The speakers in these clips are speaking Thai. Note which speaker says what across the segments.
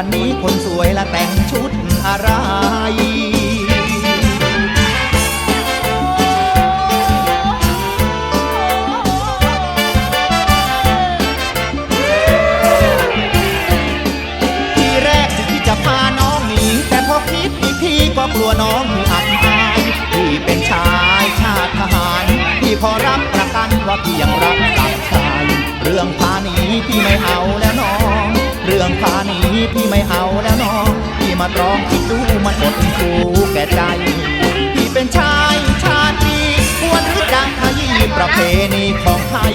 Speaker 1: ันนี้คนสวยละแต่งชุดอะไรทีแรกที่จะพาน้องหนีแต่พอคิดอีกทีก็กลัวน้องอับอายพี่เป็นชายชาติทหาร พี่พอรับประกันว่าพี่ยังรักกับชาย เรื่องพาหนีพี่ไม่เอาแล้ว พี่ไม่เอาแล้วน้องพี่มาตรองคิดดูมันอดคูแก่ใจ พี่เป็นชายชาติดีควรรู้จักขยี้ประเพณีของไทย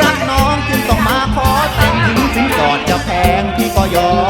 Speaker 1: รักน้องจึงต้องมาขอแต่งถึงสินสอดจะแพงพี่ก็ยอม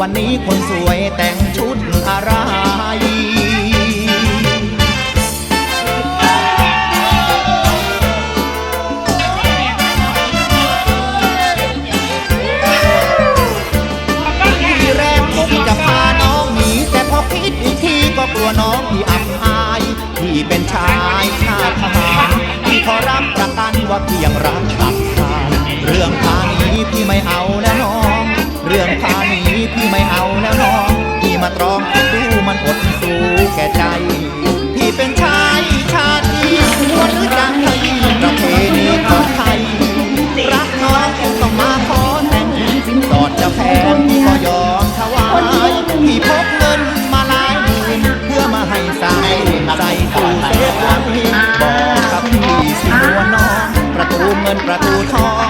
Speaker 1: วันนี้คนสวยแต่งชุดอะไรที่แรกผมจะพาน้องหนีแต่พอคิดอีกทีก็กลัวน้องพี่อับอายพี่เป็นชายชาติทหารพี่ขอรับประกันว่าพี่ยังรักกับชายเรื่องพาหนีพี่ไม่เอาแล้ว พี่ไม่เอาแล้วน้องพี่มาตรองคิดดูมันอดสู้แก่ใจ พี่เป็นชายชาติควรรู้จักขยี้ประเพณีของไทย รักน้องจึงต้องมาขอแต่งสินสอดจะแพงก็ยอมถวายพี่พกเงินมาหลายหมื่นเพื่อมาให้ใส่ใส่ตู้เซฟไว้บอกกับพี่สินวน้อง ประตูเงินประตูทอง